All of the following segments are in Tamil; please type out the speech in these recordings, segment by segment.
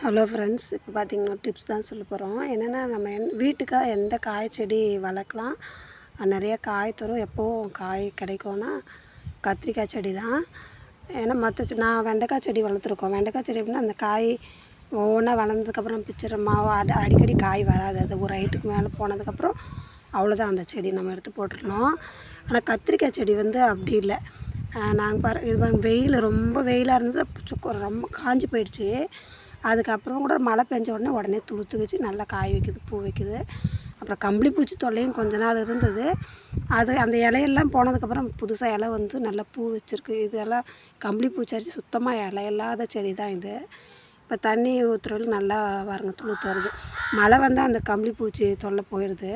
ஹலோ ஃப்ரெண்ட்ஸ் இப்போ பார்த்தீங்கன்னா டிப்ஸ் தான் சொல்ல போகிறோம் என்னென்னா நம்ம என் வீட்டுக்காக எந்த காய் செடி வளர்க்கலாம்? நிறைய காய் தரும். எப்போவும் காய் கிடைக்கும்னா கத்திரிக்காய் செடி தான். ஏன்னா மற்ற செடி நான் வெண்டைக்காய் செடி வளர்த்துருக்கோம். வெண்டைக்காய் செடி அப்படின்னா அந்த காய் ஒவ்வொன்றா வளர்ந்ததுக்கப்புறம் பிச்சர் மாவு அடி அடிக்கடி காய் வராது. அது ஒரு ஹைட்டுக்கு மேலே போனதுக்கப்புறம் அவ்வளோதான் அந்த செடி நம்ம எடுத்து போட்டுருணும் ஆனால் கத்திரிக்காய் செடி வந்து அப்படி இல்லை. நாங்கள் பாரு இது பாருங்க வெயில் ரொம்ப வெயிலாக இருந்தது. சுக்கு ரொம்ப காஞ்சி போயிடுச்சு. அதுக்கப்புறம் கூட மழை பெஞ்ச உடனே உடனே துளுத்து வச்சு நல்லா காய் வைக்குது பூ வைக்குது. அப்புறம் கம்பளி பூச்சி தொல்லையும் கொஞ்ச நாள் இருந்தது. அது அந்த இலையெல்லாம் போனதுக்கப்புறம் புதுசாக இலை வந்து நல்லா பூ வச்சுருக்கு. இதெல்லாம் கம்பளி பூச்சி அரிசி சுத்தமாக இலை இல்லாத செடி தான் இது. இப்போ தண்ணி ஊற்றுறதுல நல்லா வருங்க துளுத்து வருது. மழை வந்தால் அந்த கம்பளி பூச்சி தொல்லை போயிடுது.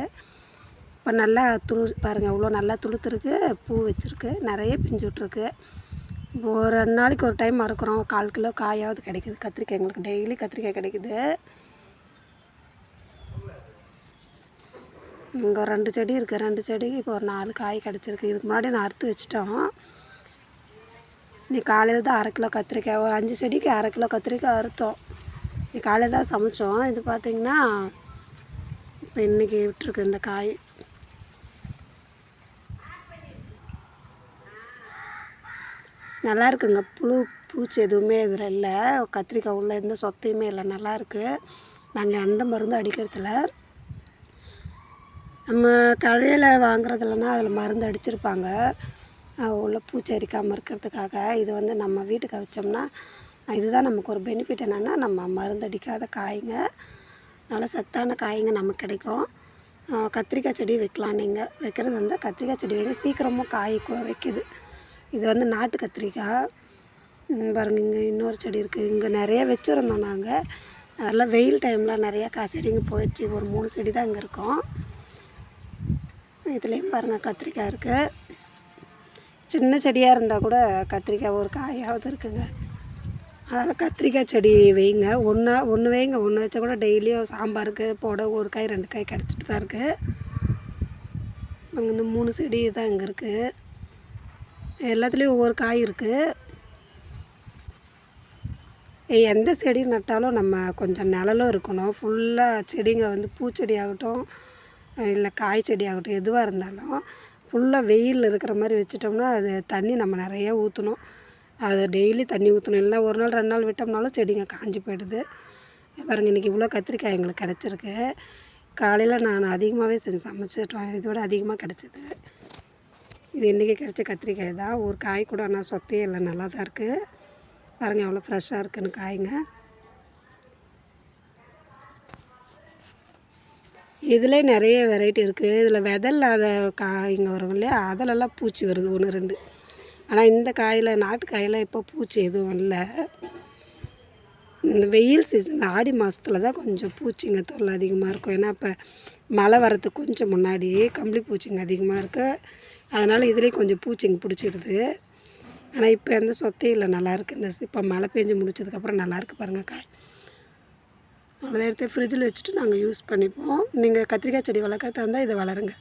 இப்போ நல்லா துளு பாருங்கள் இவ்வளோ நல்லா துளுத்துருக்கு பூ வச்சுருக்கு. நிறைய பிஞ்சு விட்ருக்கு ஒரு ரெண்டு நாளைக்கு ஒரு டைம் மறக்கிறோம் கால் கிலோ காயாவது கிடைக்குது. கத்திரிக்காய் எங்களுக்கு டெய்லி கத்திரிக்காய் கிடைக்குது. இங்கே ரெண்டு செடி இருக்குது ரெண்டு செடிக்கு இப்போ ஒரு நாலு காய் கிடச்சிருக்கு. இதுக்கு முன்னாடி நான் அறுத்து வச்சிட்டோம். நீ காலையில் தான் அரை கிலோ கத்திரிக்காய் ஒரு அஞ்சு செடிக்கு அரை கிலோ கத்திரிக்காய் அறுத்தோம். நீ காலையில் தான் சமைச்சோம். இது பார்த்திங்கன்னா இப்போ இன்றைக்கி விட்டுருக்கு இந்த காய். நல்லா இருக்குங்க புழு பூச்சி எதுவுமே இதில் இல்லை. கத்திரிக்காய் உள்ள எந்த சொத்தையுமே இல்லை. நல்லா இருக்குது நாங்கள் எந்த மருந்தும் அடிக்கிறதில்ல. நம்ம கடையில் வாங்குறதுலனா அதில் மருந்து அடிச்சிருப்பாங்க. உள்ள பூச்சி அரிக்காமல் இருக்கிறதுக்காக. இது வந்து நம்ம வீட்டுக்கு வச்சோம்னா இதுதான் நமக்கு ஒரு பெனிஃபிட் என்னென்னா நம்ம மருந்து அடிக்காத காய்ங்க நல்ல சத்தான காய்ங்க நமக்கு கிடைக்கும். கத்திரிக்காய் செடி வைக்கலாம் நீங்கள் வைக்கிறது வந்து கத்திரிக்காய் செடி வைங்க சீக்கிரமாக காய் வைக்குது. இது வந்து நாட்டு கத்திரிக்காய். பாருங்கள் இங்கே இன்னொரு செடி இருக்குது இங்கே நிறைய வச்சுருந்தோம் நாங்கள் அதெல்லாம் வெயில் டைமில் நிறையா காய் செடிங்க போயிடுச்சு. ஒரு மூணு செடி தான் இங்கே இருக்கும். இதுலேயும் பாருங்கள் கத்திரிக்காய் இருக்குது சின்ன செடியாக இருந்தால் கூட கத்திரிக்காய் ஒரு காயாவது இருக்குங்க. அதனால் கத்திரிக்காய் செடி வைங்க. ஒன்றா ஒன்று வைங்க. ஒன்று வச்சா கூட டெய்லியும் சாம்பாருக்கு போட ஒரு காய் ரெண்டு காய் கிடச்சிட்டு தான் இருக்குது அங்கே இந்த மூணு செடி தான் இங்கே இருக்குது எல்லாத்துலேயும் ஒவ்வொரு காய் இருக்குது எந்த செடி நட்டாலும் நம்ம கொஞ்சம் நிழலும் இருக்கணும். ஃபுல்லாக செடிங்க வந்து பூச்செடி ஆகட்டும் இல்லை காய் செடி ஆகட்டும் எதுவாக இருந்தாலும் ஃபுல்லாக வெயில் இருக்கிற மாதிரி வச்சிட்டோம்னா அது தண்ணி நம்ம நிறையா ஊற்றணும் அது டெய்லி தண்ணி ஊற்றணும் இல்லை ஒரு நாள் ரெண்டு நாள் விட்டோம்னாலும் செடிங்க காஞ்சி போயிடுது. பாருங்கள் இன்றைக்கி இவ்வளோ கத்திரிக்காய் எங்களுக்கு கிடச்சிருக்கு. காலையில் நான் அதிகமாகவே செஞ்சு சமைச்சிட்டோம். இதோட அதிகமாக கிடச்சிது. இது இன்றைக்கி கிடச்ச கத்திரிக்காய் தான். ஒரு காய் கூட ஆனால் சொத்தையே இல்லை. நல்லா தான் இருக்குது பாருங்கள் எவ்வளோ ஃப்ரெஷ்ஷாக இருக்குன்னு காய்ங்க. இதில் நிறைய வெரைட்டி இருக்குது இதில் விதல்லாத காய்ங்க வரும் இல்லையா? அதிலெல்லாம் பூச்சி வருது. ஒன்று ரெண்டு. ஆனால் இந்த காயில் நாட்டு காயில் இப்போ பூச்சி எதுவும் இல்லை இந்த வெயில் சீசன் ஆடி மாதத்தில் தான் கொஞ்சம் பூச்சிங்க தொல்லை அதிகமாக இருக்கும். ஏன்னா இப்போ மழை வரத்துக்கு கொஞ்சம் முன்னாடி கம்பளி பூச்சிங்க அதிகமாக இருக்குது அதனால் இதுலேயும் கொஞ்சம் பூச்சிங்க பிடிச்சிடுது. ஆனால் இப்போ எந்த சொத்தையும் இல்லை நல்லாயிருக்கு இந்த இப்போ மழை பெஞ்சு முடிச்சதுக்கப்புறம் நல்லாயிருக்கு பாருங்கள் காய். அதை எடுத்து ஃப்ரிட்ஜில் வச்சுட்டு நாங்கள் யூஸ் பண்ணிப்போம். நீங்கள் கத்திரிக்காய் செடி வளர்க்குறதா இருந்தால் இதை வளருங்க.